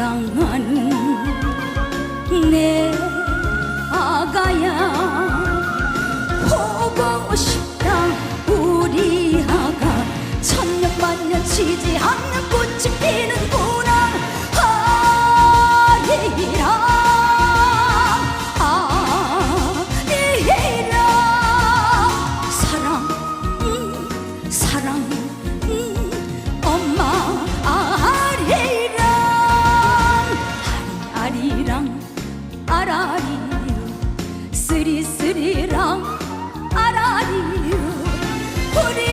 사랑하는 내 아가야. 보고 싶다 우리 아가. 천년만년 지지 않는 꽃이 피는구나. 아리라. 아이라. 사랑 음, 사랑. らりすりすりらん